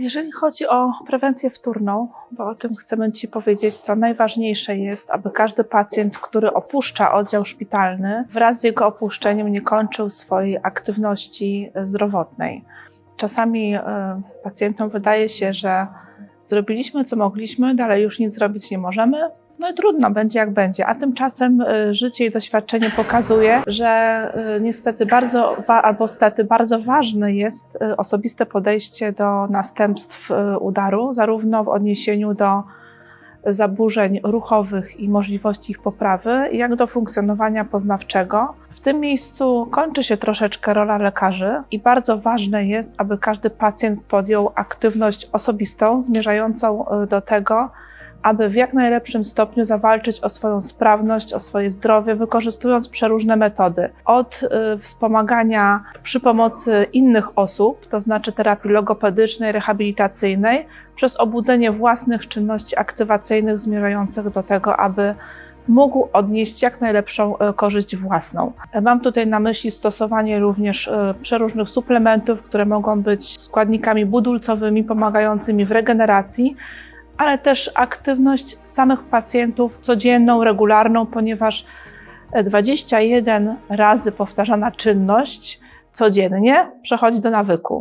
Jeżeli chodzi o prewencję wtórną, bo o tym chcemy Ci powiedzieć, to najważniejsze jest, aby każdy pacjent, który opuszcza oddział szpitalny, wraz z jego opuszczeniem nie kończył swojej aktywności zdrowotnej. Czasami y, pacjentom wydaje się, że zrobiliśmy co mogliśmy, dalej już nic zrobić nie możemy. No i trudno, będzie jak będzie. A tymczasem y, życie i doświadczenie pokazuje, że y, niestety bardzo, albo stety bardzo ważne jest y, osobiste podejście do następstw udaru, zarówno w odniesieniu do zaburzeń ruchowych i możliwości ich poprawy, jak do funkcjonowania poznawczego. W tym miejscu kończy się troszeczkę rola lekarzy i bardzo ważne jest, aby każdy pacjent podjął aktywność osobistą zmierzającą do tego, aby w jak najlepszym stopniu zawalczyć o swoją sprawność, o swoje zdrowie, wykorzystując przeróżne metody. Od y, wspomagania przy pomocy innych osób, to znaczy terapii logopedycznej, rehabilitacyjnej, przez obudzenie własnych czynności aktywacyjnych zmierzających do tego, aby mógł odnieść jak najlepszą e, korzyść własną. Mam tutaj na myśli stosowanie również e, przeróżnych suplementów, które mogą być składnikami budulcowymi pomagającymi w regeneracji, ale też aktywność samych pacjentów codzienną, regularną, ponieważ e, 21 razy powtarzana czynność codziennie przechodzi do nawyku.